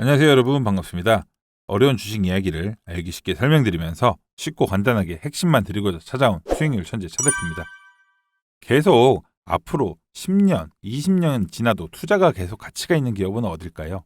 안녕하세요 여러분 반갑습니다. 어려운 주식 이야기를 알기 쉽게 설명드리면서 쉽고 간단하게 핵심만 드리고자 찾아온 수익률 천재 차대표입니다. 계속 앞으로 10년, 20년 지나도 투자가 계속 가치가 있는 기업은 어딜까요?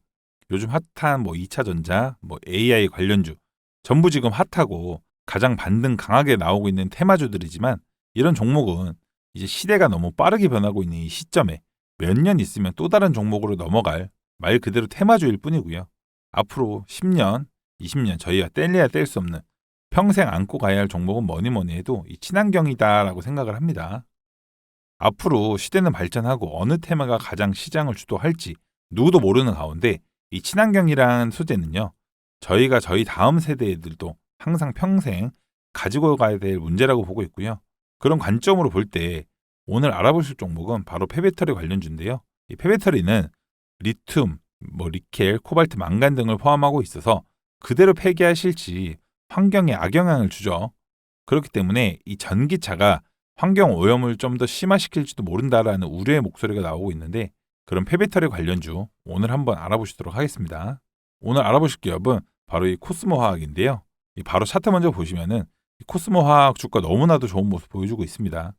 요즘 핫한 뭐 2차 전자, 뭐 AI 관련주 전부 지금 핫하고 가장 반등 강하게 나오고 있는 테마주들이지만 이런 종목은 이제 시대가 너무 빠르게 변하고 있는 이 시점에 몇 년 있으면 또 다른 종목으로 넘어갈 말 그대로 테마주일 뿐이고요. 앞으로 10년, 20년 저희가 뗄래야 뗄 수 없는 평생 안고 가야 할 종목은 뭐니 뭐니 해도 이 친환경이다라고 생각을 합니다. 앞으로 시대는 발전하고 어느 테마가 가장 시장을 주도할지 누구도 모르는 가운데 이 친환경이라는 소재는요. 저희가 저희 다음 세대들도 항상 평생 가지고 가야 될 문제라고 보고 있고요. 그런 관점으로 볼 때 오늘 알아보실 종목은 바로 폐배터리 관련주인데요. 이 폐배터리는 리튬, 뭐 리켈, 코발트, 망간 등을 포함하고 있어서 그대로 폐기하실지 환경에 악영향을 주죠. 그렇기 때문에 이 전기차가 환경 오염을 좀 더 심화시킬지도 모른다라는 우려의 목소리가 나오고 있는데 그런 폐배터리 관련주 오늘 한번 알아보시도록 하겠습니다. 오늘 알아보실 기업은 바로 이 코스모 화학인데요. 이 바로 차트 먼저 보시면은 이 코스모 화학 주가 너무나도 좋은 모습 보여주고 있습니다.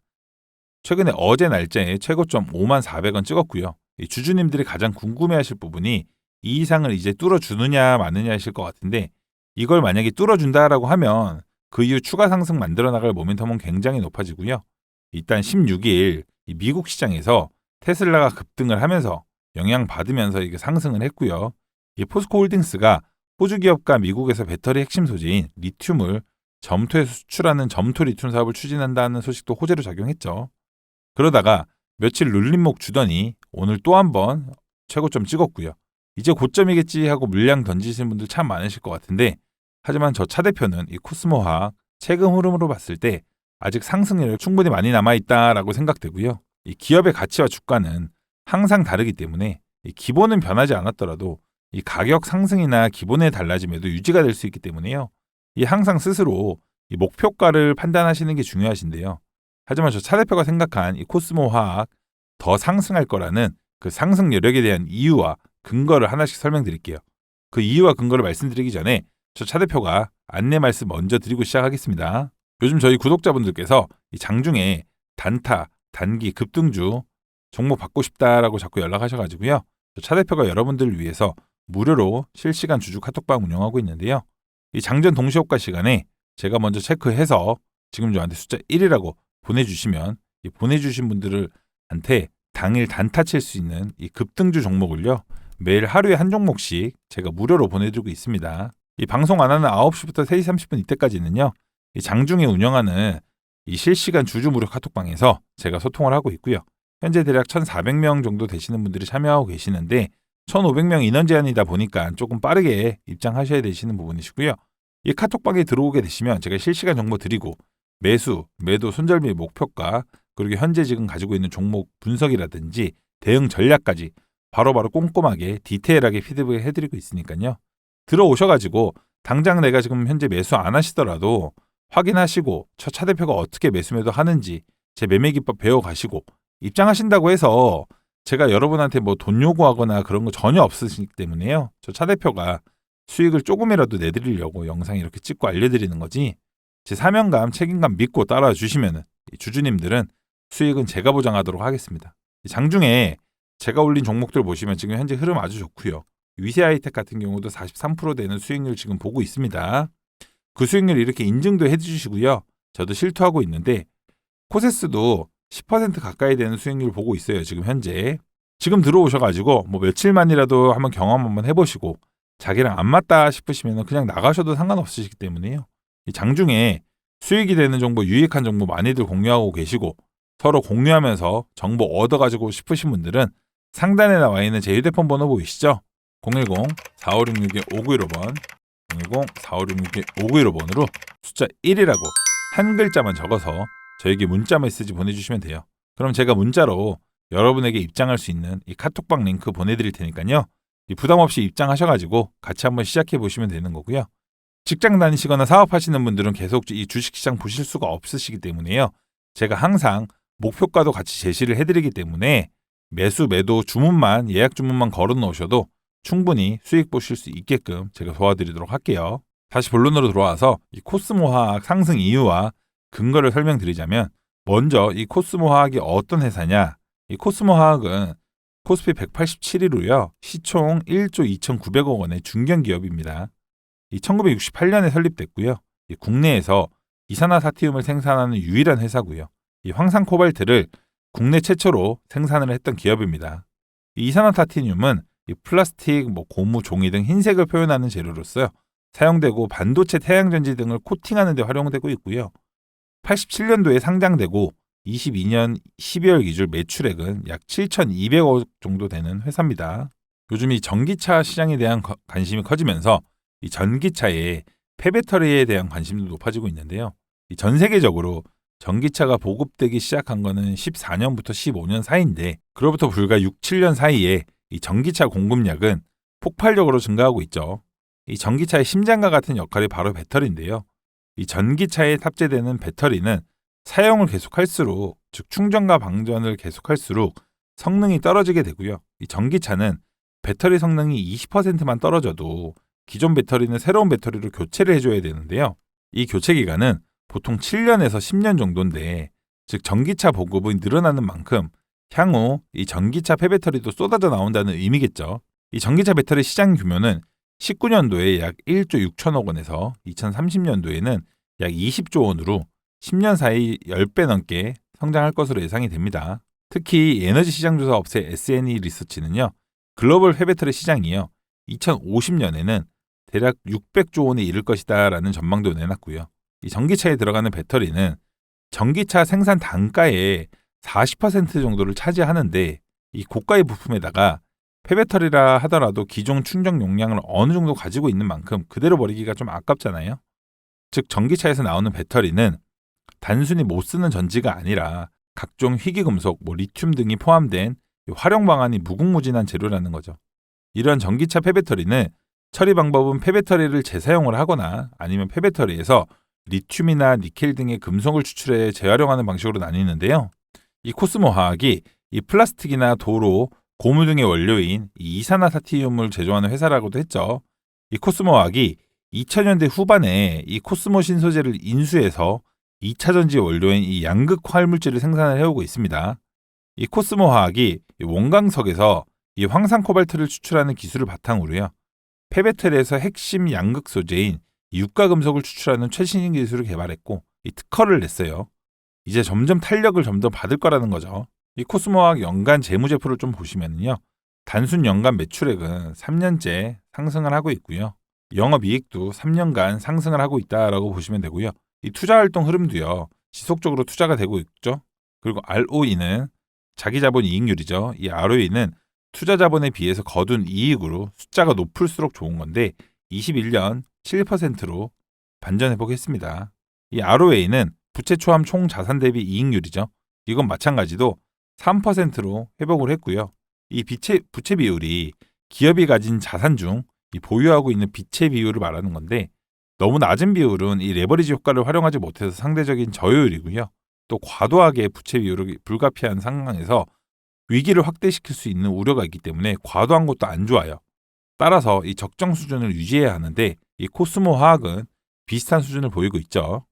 최근에 어제 날짜에 최고점 5만 400원 찍었고요. 이 주주님들이 가장 궁금해하실 부분이 이 이상을 이제 뚫어주느냐 마느냐이실 것 같은데 이걸 만약에 뚫어준다라고 하면 그 이후 추가 상승 만들어 나갈 모멘텀은 굉장히 높아지고요. 일단 16일 이 미국 시장에서 테슬라가 급등을 하면서 영향 받으면서 이게 상승을 했고요. 이 포스코 홀딩스가 호주 기업과 미국에서 배터리 핵심 소재인 리튬을 점토에서 수출하는 점토 리튬 사업을 추진한다는 소식도 호재로 작용했죠. 그러다가 며칠 눌림목 주더니 오늘 또 한 번 최고점 찍었고요. 이제 고점이겠지 하고 물량 던지시는 분들 참 많으실 것 같은데 하지만 저 차 대표는 이 코스모화학 최근 흐름으로 봤을 때 아직 상승률이 충분히 많이 남아있다라고 생각되고요. 이 기업의 가치와 주가는 항상 다르기 때문에 이 기본은 변하지 않았더라도 이 가격 상승이나 기본의 달라짐에도 유지가 될 수 있기 때문에요. 이 항상 스스로 이 목표가를 판단하시는 게 중요하신데요. 하지만 저 차 대표가 생각한 이 코스모 화학 더 상승할 거라는 그 상승 여력에 대한 이유와 근거를 하나씩 설명드릴게요. 그 이유와 근거를 말씀드리기 전에 저 차 대표가 안내 말씀 먼저 드리고 시작하겠습니다. 요즘 저희 구독자분들께서 이 장중에 단타, 단기, 급등주 종목 받고 싶다라고 자꾸 연락하셔가지고요. 저차 대표가 여러분들을 위해서 무료로 실시간 주주 카톡방 운영하고 있는데요. 이 장전 동시효과 시간에 제가 먼저 체크해서 지금 저한테 숫자 1이라고 보내주시면 이 보내주신 분들한테 당일 단타 칠 수 있는 이 급등주 종목을요. 매일 하루에 한 종목씩 제가 무료로 보내드리고 있습니다. 이 방송 안 하는 9시부터 3시 30분 이때까지는요. 이 장중에 운영하는 이 실시간 주주 무료 카톡방에서 제가 소통을 하고 있고요. 현재 대략 1,400명 정도 되시는 분들이 참여하고 계시는데 1,500명 인원 제한이다 보니까 조금 빠르게 입장하셔야 되시는 부분이시고요. 이 카톡방에 들어오게 되시면 제가 실시간 정보 드리고 매수, 매도, 손절비 목표가 그리고 현재 지금 가지고 있는 종목 분석이라든지 대응 전략까지 바로바로 꼼꼼하게 디테일하게 피드백 해드리고 있으니까요. 들어오셔가지고 당장 내가 지금 현재 매수 안 하시더라도 확인하시고 저 차 대표가 어떻게 매수 매도 하는지 제 매매 기법 배워가시고 입장하신다고 해서 제가 여러분한테 뭐 돈 요구하거나 그런 거 전혀 없으시기 때문에요. 저 차 대표가 수익을 조금이라도 내드리려고 영상 이렇게 찍고 알려드리는 거지. 제 사명감, 책임감 믿고 따라와 주시면 주주님들은 수익은 제가 보장하도록 하겠습니다. 장중에 제가 올린 종목들 보시면 지금 현재 흐름 아주 좋고요. 위세 하이텍 같은 경우도 43% 되는 수익률 지금 보고 있습니다. 그 수익률 이렇게 인증도 해주시고요. 저도 실투하고 있는데 코세스도 10% 가까이 되는 수익률 보고 있어요. 지금 현재. 지금 들어오셔가지고 뭐 며칠만이라도 한번 경험 한번 해보시고 자기랑 안 맞다 싶으시면 그냥 나가셔도 상관없으시기 때문에요. 이 장중에 수익이 되는 정보, 유익한 정보 많이들 공유하고 계시고 서로 공유하면서 정보 얻어가지고 싶으신 분들은 상단에 나와 있는 제 휴대폰 번호 보이시죠? 010-4566-5915번 010-4566-5915번으로 숫자 1이라고 한 글자만 적어서 저에게 문자 메시지 보내주시면 돼요. 그럼 제가 문자로 여러분에게 입장할 수 있는 이 카톡방 링크 보내드릴 테니까요. 부담 없이 입장하셔가지고 같이 한번 시작해 보시면 되는 거고요. 직장 다니시거나 사업하시는 분들은 계속 이 주식시장 보실 수가 없으시기 때문에요. 제가 항상 목표가도 같이 제시를 해드리기 때문에 매수, 매도 주문만 예약 주문만 걸어 놓으셔도 충분히 수익 보실 수 있게끔 제가 도와드리도록 할게요. 다시 본론으로 돌아와서 이 코스모 화학 상승 이유와 근거를 설명드리자면 먼저 이 코스모 화학이 어떤 회사냐? 이 코스모 화학은 코스피 187위로요. 시총 1조 2,900억 원의 중견 기업입니다. 이 1968년에 설립됐고요. 이 국내에서 이산화사티움을 생산하는 유일한 회사고요. 이 황산 코발트를 국내 최초로 생산을 했던 기업입니다. 이 이산화타티늄은 이 플라스틱, 뭐 고무, 종이 등 흰색을 표현하는 재료로서 사용되고 반도체 태양전지 등을 코팅하는 데 활용되고 있고요. 87년도에 상장되고 22년 12월 기준 매출액은 약 7,200억 정도 되는 회사입니다. 요즘 이 전기차 시장에 대한 거- 관심이 커지면서 이 전기차의 폐배터리에 대한 관심도 높아지고 있는데요. 이전 세계적으로 전기차가 보급되기 시작한 거는 14년부터 15년 사이인데 그로부터 불과 6, 7년 사이에 이 전기차 공급량은 폭발적으로 증가하고 있죠. 이 전기차의 심장과 같은 역할이 바로 배터리인데요. 이 전기차에 탑재되는 배터리는 사용을 계속할수록 즉 충전과 방전을 계속할수록 성능이 떨어지게 되고요. 이 전기차는 배터리 성능이 20%만 떨어져도 기존 배터리는 새로운 배터리로 교체를 해줘야 되는데요. 이 교체 기간은 보통 7년에서 10년 정도인데, 즉 전기차 보급이 늘어나는 만큼 향후 이 전기차 폐배터리도 쏟아져 나온다는 의미겠죠. 이 전기차 배터리 시장 규모는 19년도에 약 1조 6천억 원에서 2030년도에는 약 20조 원으로 10년 사이 10배 넘게 성장할 것으로 예상이 됩니다. 특히 에너지 시장 조사 업체 SNE 리서치는요. 글로벌 폐배터리 시장이요. 2050년에는 대략 600조 원에 이를 것이다라는 전망도 내놨고요. 이 전기차에 들어가는 배터리는 전기차 생산 단가의 40% 정도를 차지하는데 이 고가의 부품에다가 폐배터리라 하더라도 기존 충전 용량을 어느 정도 가지고 있는 만큼 그대로 버리기가 좀 아깝잖아요. 즉 전기차에서 나오는 배터리는 단순히 못 쓰는 전지가 아니라 각종 희귀금속, 뭐 리튬 등이 포함된 활용 방안이 무궁무진한 재료라는 거죠. 이러한 전기차 폐배터리는 처리 방법은 폐배터리를 재사용을 하거나 아니면 폐배터리에서 리튬이나 니켈 등의 금속을 추출해 재활용하는 방식으로 나뉘는데요. 이 코스모 화학이 이 플라스틱이나 도로, 고무 등의 원료인 이 이산화사티움을 제조하는 회사라고도 했죠. 이 코스모 화학이 2000년대 후반에 이 코스모 신소재를 인수해서 2차 전지 원료인 이 양극 활물질을 생산을 해오고 있습니다. 이 코스모 화학이 이 원광석에서 이 황산 코발트를 추출하는 기술을 바탕으로요. 폐배터리에서 핵심 양극 소재인 유가 금속을 추출하는 최신의 기술을 개발했고 이 특허를 냈어요. 이제 점점 탄력을 좀더 받을 거라는 거죠. 이 코스모학 연간 재무제표를 좀 보시면요. 단순 연간 매출액은 3년째 상승을 하고 있고요. 영업이익도 3년간 상승을 하고 있다라고 보시면 되고요. 이 투자 활동 흐름도요. 지속적으로 투자가 되고 있죠. 그리고 ROE는 자기 자본 이익률이죠. 이 ROE는 투자 자본에 비해서 거둔 이익으로 숫자가 높을수록 좋은 건데 21년 7%로 반전해 보겠습니다. 이 ROA는 부채 초함 총 자산 대비 이익률이죠. 이건 마찬가지도 3%로 회복을 했고요. 이 비채, 부채 비율이 기업이 가진 자산 중이 보유하고 있는 비채 비율을 말하는 건데 너무 낮은 비율은 이 레버리지 효과를 활용하지 못해서 상대적인 저효율이고요. 또 과도하게 부채 비율을 불가피한 상황에서 위기를 확대시킬 수 있는 우려가 있기 때문에 과도한 것도 안 좋아요. 따라서 이 적정 수준을 유지해야 하는데 이 코스모 화학은 비슷한 수준을 보이고 있죠.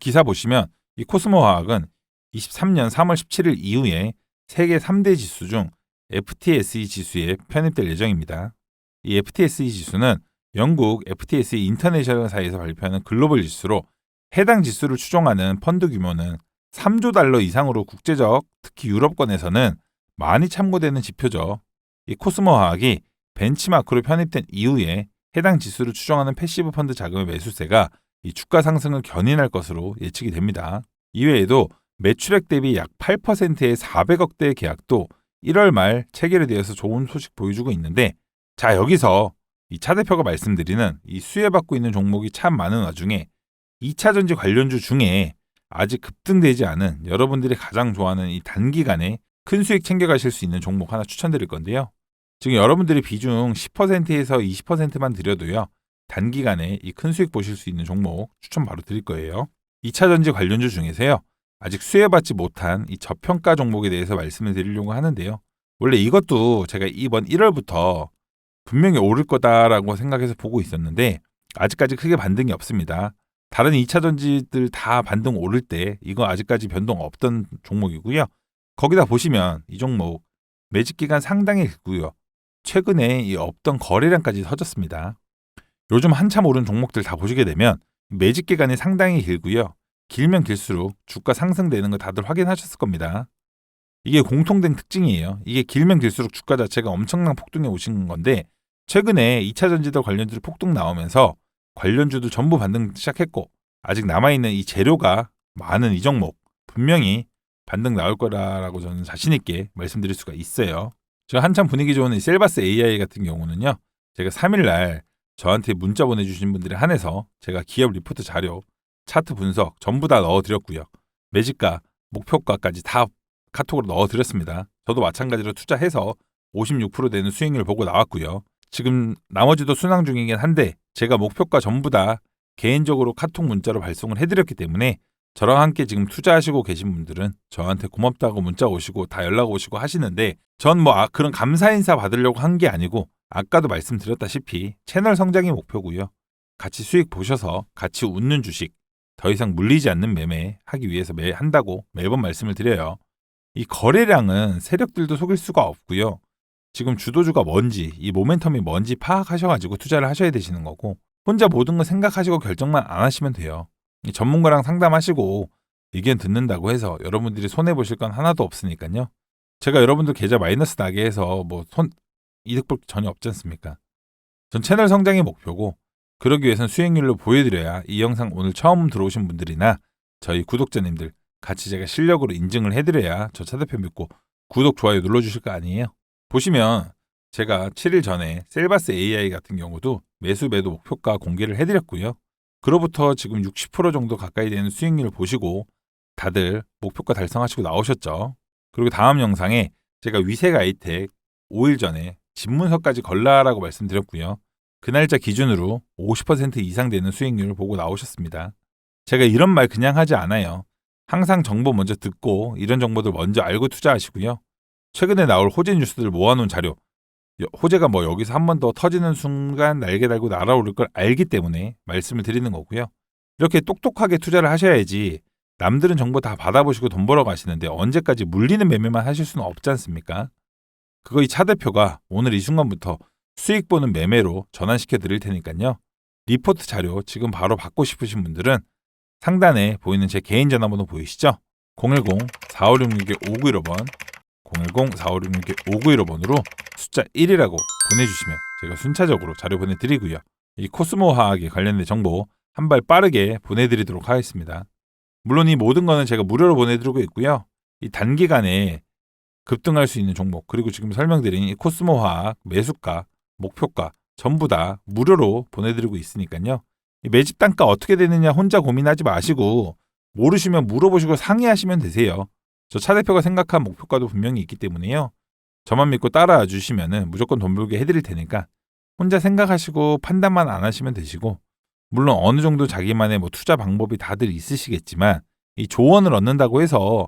기사 보시면 이 코스모 화학은 23년 3월 17일 이후에 세계 3대 지수 중 FTSE 지수에 편입될 예정입니다. 이 FTSE 지수는 영국 FTSE 인터내셔널사에서 발표하는 글로벌 지수로 해당 지수를 추종하는 펀드 규모는 3조 달러 이상으로 국제적, 특히 유럽권에서는 많이 참고되는 지표죠. 이 코스모 화학이 벤치마크로 편입된 이후에 해당 지수를 추정하는 패시브 펀드 자금의 매수세가 이 주가 상승을 견인할 것으로 예측이 됩니다. 이외에도 매출액 대비 약 8%의 400억대의 계약도 1월 말 체결이 되어서 좋은 소식 보여주고 있는데 자 여기서 이 차 대표가 말씀드리는 이 수혜받고 있는 종목이 참 많은 와중에 2차 전지 관련주 중에 아직 급등되지 않은 여러분들이 가장 좋아하는 이 단기간에 큰 수익 챙겨가실 수 있는 종목 하나 추천드릴 건데요. 지금 여러분들이 비중 10%에서 20%만 들여도요. 단기간에 이 큰 수익 보실 수 있는 종목 추천 바로 드릴 거예요. 2차 전지 관련주 중에서요. 아직 수혜받지 못한 이 저평가 종목에 대해서 말씀을 드리려고 하는데요. 원래 이것도 제가 이번 1월부터 분명히 오를 거다라고 생각해서 보고 있었는데 아직까지 크게 반등이 없습니다. 다른 2차 전지들 다 반등 오를 때 이거 아직까지 변동 없던 종목이고요. 거기다 보시면 이 종목 매직 기간 상당히 길고요. 최근에 이 없던 거래량까지 터졌습니다. 요즘 한참 오른 종목들 다 보시게 되면 매직 기간이 상당히 길고요. 길면 길수록 주가 상승되는 거 다들 확인하셨을 겁니다. 이게 공통된 특징이에요. 이게 길면 길수록 주가 자체가 엄청난 폭등에 오신 건데 최근에 2차 전지들 관련주들 폭등 나오면서 관련주도 전부 반등 시작했고 아직 남아있는 이 재료가 많은 이 종목 분명히 반등 나올 거라고 저는 자신 있게 말씀드릴 수가 있어요. 제가 한참 분위기 좋은 이 셀바스 AI 같은 경우는요. 제가 3일 날 저한테 문자 보내 주신 분들에 한해서 제가 기업 리포트 자료, 차트 분석 전부 다 넣어 드렸고요. 매집가, 목표가까지 다 카톡으로 넣어 드렸습니다. 저도 마찬가지로 투자해서 56% 되는 수익률 보고 나왔고요. 지금 나머지도 순항 중이긴 한데 제가 목표가 전부 다 개인적으로 카톡 문자로 발송을 해드렸기 때문에 저랑 함께 지금 투자하시고 계신 분들은 저한테 고맙다고 문자 오시고 다 연락 오시고 하시는데 전 뭐 아, 그런 감사 인사 받으려고 한 게 아니고 아까도 말씀드렸다시피 채널 성장이 목표고요. 같이 수익 보셔서 같이 웃는 주식 더 이상 물리지 않는 매매 하기 위해서 매 한다고 매번 말씀을 드려요. 이 거래량은 세력들도 속일 수가 없고요. 지금 주도주가 뭔지 이 모멘텀이 뭔지 파악하셔가지고 투자를 하셔야 되시는 거고 혼자 모든 걸 생각하시고 결정만 안 하시면 돼요. 이 전문가랑 상담하시고 의견 듣는다고 해서 여러분들이 손해 보실 건 하나도 없으니까요. 제가 여러분들 계좌 마이너스 나게 해서 뭐 손 이득 볼게 전혀 없지 않습니까? 전 채널 성장이 목표고 그러기 위해선 수익률로 보여드려야 이 영상 오늘 처음 들어오신 분들이나 저희 구독자님들 같이 제가 실력으로 인증을 해드려야 저 차 대표 믿고 구독 좋아요 눌러주실 거 아니에요? 보시면 제가 7일 전에 셀바스 AI 같은 경우도 매수 매도 목표가 공개를 해드렸고요. 그로부터 지금 60% 정도 가까이 되는 수익률을 보시고 다들 목표가 달성하시고 나오셨죠. 그리고 다음 영상에 제가 위색 아이텍 5일 전에 집문서까지 걸라라고 말씀드렸고요. 그 날짜 기준으로 50% 이상 되는 수익률을 보고 나오셨습니다. 제가 이런 말 그냥 하지 않아요. 항상 정보 먼저 듣고 이런 정보들 먼저 알고 투자하시고요. 최근에 나올 호재 뉴스들 모아놓은 자료, 호재가 뭐 여기서 한 번 더 터지는 순간 날개 달고 날아오를 걸 알기 때문에 말씀을 드리는 거고요. 이렇게 똑똑하게 투자를 하셔야지 남들은 정보 다 받아보시고 돈 벌어 가시는데 언제까지 물리는 매매만 하실 수는 없지 않습니까? 그거 이 차 대표가 오늘 이 순간부터 수익 보는 매매로 전환시켜 드릴 테니까요. 리포트 자료 지금 바로 받고 싶으신 분들은 상단에 보이는 제 개인 전화번호 보이시죠? 010-4566-5915번 010-4566-5915번으로 숫자 1이라고 보내주시면 제가 순차적으로 자료 보내드리고요. 이 코스모 화학에 관련된 정보 한 발 빠르게 보내드리도록 하겠습니다. 물론 이 모든 거는 제가 무료로 보내드리고 있고요. 이 단기간에 급등할 수 있는 종목 그리고 지금 설명드린 이 코스모 화학 매수가 목표가 전부 다 무료로 보내드리고 있으니까요. 이 매집 단가 어떻게 되느냐 혼자 고민하지 마시고 모르시면 물어보시고 상의하시면 되세요. 저 차 대표가 생각한 목표가도 분명히 있기 때문에요. 저만 믿고 따라와 주시면은 무조건 돈 벌게 해드릴 테니까 혼자 생각하시고 판단만 안 하시면 되시고 물론 어느 정도 자기만의 뭐 투자 방법이 다들 있으시겠지만 이 조언을 얻는다고 해서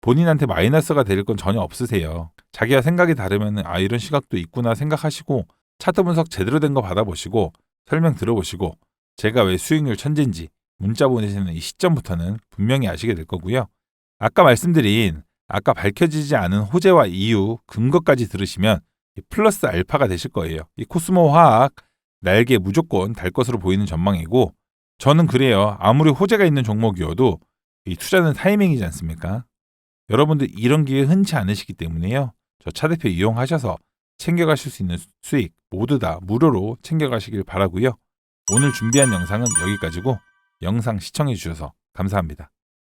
본인한테 마이너스가 될 건 전혀 없으세요. 자기와 생각이 다르면 아 이런 시각도 있구나 생각하시고 차트 분석 제대로 된 거 받아보시고 설명 들어보시고 제가 왜 수익률 천재인지 문자 보내시는 이 시점부터는 분명히 아시게 될 거고요. 아까 말씀드린 아까 밝혀지지 않은 호재와 이유, 근거까지 들으시면 플러스 알파가 되실 거예요. 이 코스모 화학 날개 무조건 달 것으로 보이는 전망이고 저는 그래요. 아무리 호재가 있는 종목이어도 이 투자는 타이밍이지 않습니까? 여러분들 이런 기회 흔치 않으시기 때문에요. 저 차 대표 이용하셔서 챙겨가실 수 있는 수익 모두 다 무료로 챙겨가시길 바라고요. 오늘 준비한 영상은 여기까지고 영상 시청해 주셔서 감사합니다.